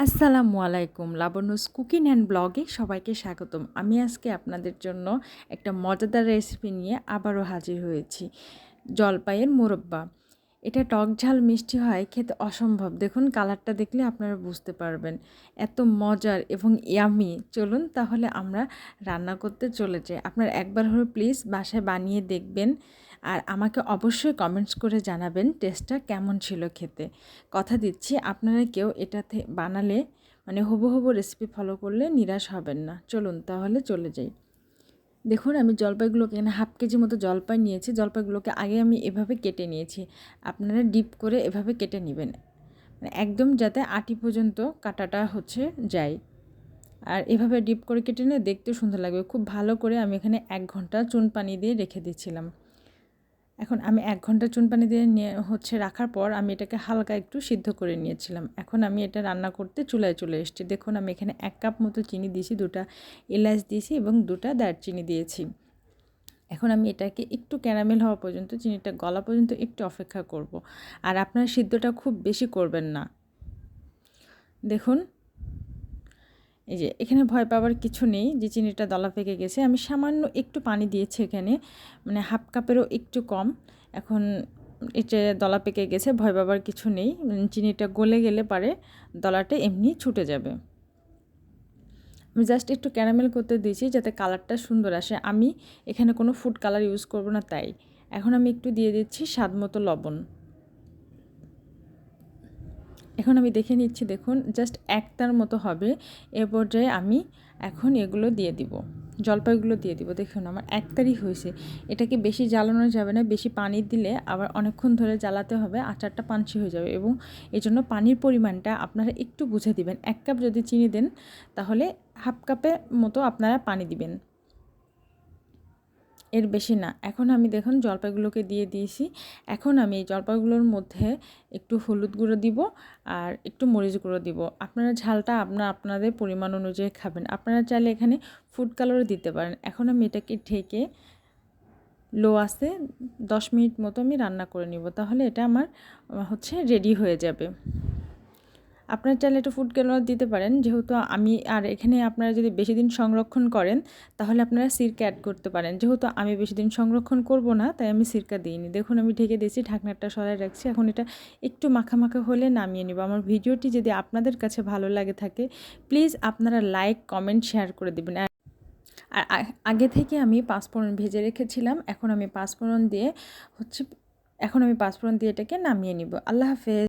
আসসালামু আলাইকুম। Labanya's cooking and ব্লগে সবাইকে স্বাগতম। আমি আজকে আপনাদের জন্য একটা মজাদার রেসিপি নিয়ে আবারও হাজির হয়েছি। জলপাইয়ের মোরব্বা। এটা টক ঝাল মিষ্টি হয়, খেতে অসম্ভব। দেখুন, কালারটা দেখলে আপনারা বুঝতে পারবেন। এত মজার এবং ইয়ামি চলুন তাহলে আমরা রান্না করতে চলে যাই। আপনার একবার হলে প্লিজ বাসায় বানিয়ে দেখবেন। আর আমাকে অবশ্যই কমেন্টস করে জানাবেন টেস্টটা কেমন ছিল খেতে। কথা দিচ্ছি, আপনারা কেউ এটাতে বানালে মানে হবু হবু রেসিপি ফলো করলে নিরাশ হবেন না। চলুন তাহলে চলে যাই। দেখুন, আমি জলপাইগুলোকে, এখানে হাফ কেজি মতো জলপাই নিয়েছি। জলপাইগুলোকে আগে আমি এভাবে কেটে নিয়েছি। আপনারা ডিপ করে এভাবে কেটে নেবেন। মানে একদম যাতে আটি পর্যন্ত কাটাটা হচ্ছে যায়। আর এভাবে ডিপ করে কেটে নিয়ে দেখতে সুন্দর লাগবে। খুব ভালো করে আমি এখানে এক ঘণ্টা চুন পানি দিয়ে রেখে দিয়েছিলাম। এখন আমি এক ঘণ্টা চুন পানি দিয়ে নিয়ে হচ্ছে রাখার পর আমি এটাকে হালকা একটু সিদ্ধ করে নিয়েছিলাম। এখন আমি এটা রান্না করতে চুলায় চলে এসেছি। দেখুন, আমি এখানে এক কাপ মতো চিনি দিয়েছি, দুটা এলাচ দিয়েছি এবং দুটা দারচিনি দিয়েছি। এখন আমি এটাকে একটু ক্যারামেল হওয়া পর্যন্ত, চিনিটা গলা পর্যন্ত একটু অপেক্ষা করব। আর আপনার সিদ্ধটা খুব বেশি করবেন না। দেখুন এই যে, এখানে ভয় পাওয়ার কিছু নেই। যে চিনিটা দলা পেকে গেছে। আমি সামান্য একটু পানি দিয়েছি এখানে। মানে হাফ কাপেরও একটু কম। এখন এটা দলা পেকে গেছে, ভয় পাবার কিছু নেই। চিনিটা গলে গেলে পারে, দলাটা এমনি ছুটে যাবে। আমি জাস্ট একটু ক্যারামেল করতে দিয়েছি যাতে কালারটা সুন্দর আসে। আমি এখানে কোনো ফুড কালার ইউজ করব না তাই। এখন আমি একটু দিয়ে দিচ্ছি স্বাদ মতো লবণ। এখন আমি দেখে নিচ্ছি, দেখুন জাস্ট একটার মতো হবে। এ পর্যায়ে আমি এখন এগুলো দিয়ে দিব, জলপাইগুলো দিয়ে দিব। দেখুন, আমার একটারই হয়েছে। এটাকে বেশি জ্বালানো যাবে না, বেশি পানি দিলে আবার অনেকক্ষণ ধরে জ্বালাতে হবে, আচারটা পাঞ্চি হয়ে যাবে এবং এই জন্য পানির পরিমাণটা আপনারা একটু বুঝে দিবেন। এক কাপ যদি চিনি দেন, তাহলে হাফ কাপের মতো আপনারা পানি দিবেন। এর বেশি না। এখন আমি দেখুন জলপাইগুলোকে দিয়ে দিয়েছি। এখন আমি এই জলপাইগুলোর মধ্যে একটু হলুদ গুঁড়ো দিব আর একটু মরিচ গুঁড়ো দিব। আপনারা ঝালটা আপনার আপনাদের পরিমাণ অনুযায়ী খাবেন। আপনারা চাইলে এখানে ফুড কালারও দিতে পারেন। এখন আমি এটাকে ঢেকে লো আসে দশ মিনিট মতো আমি রান্না করে নিব। তাহলে এটা আমার হচ্ছে রেডি হয়ে যাবে। আপনার চাইলে একটু ফুড কালার দিতে পারেন। যেহেতু আমি আর এখানে আপনারা যদি বেশি দিন সংরক্ষণ করেন, তাহলে আপনারা সিরকা অ্যাড করতে পারেন। যেহেতু আমি বেশি দিন সংরক্ষণ করব না, তাই আমি সিরকা দিইনি। দেখুন, আমি ঢেকে দিয়েছি, ঢাকনাটা সরাই রাখছি। এখন এটা একটু মাখা মাখা হলে নামিয়ে নিব। আমার ভিডিওটি যদি আপনাদের কাছে ভালো লাগে থাকে প্লিজ আপনারা লাইক কমেন্ট শেয়ার করে দেবেন। আর আর আগে থেকে আমি পাঁচফোড়ন ভেজে রেখেছিলাম। এখন আমি পাঁচফোড়ন দিয়ে হচ্ছে, এখন আমি পাঁচফোড়ন দিয়ে এটাকে নামিয়ে নিব। আল্লাহ হাফেজ।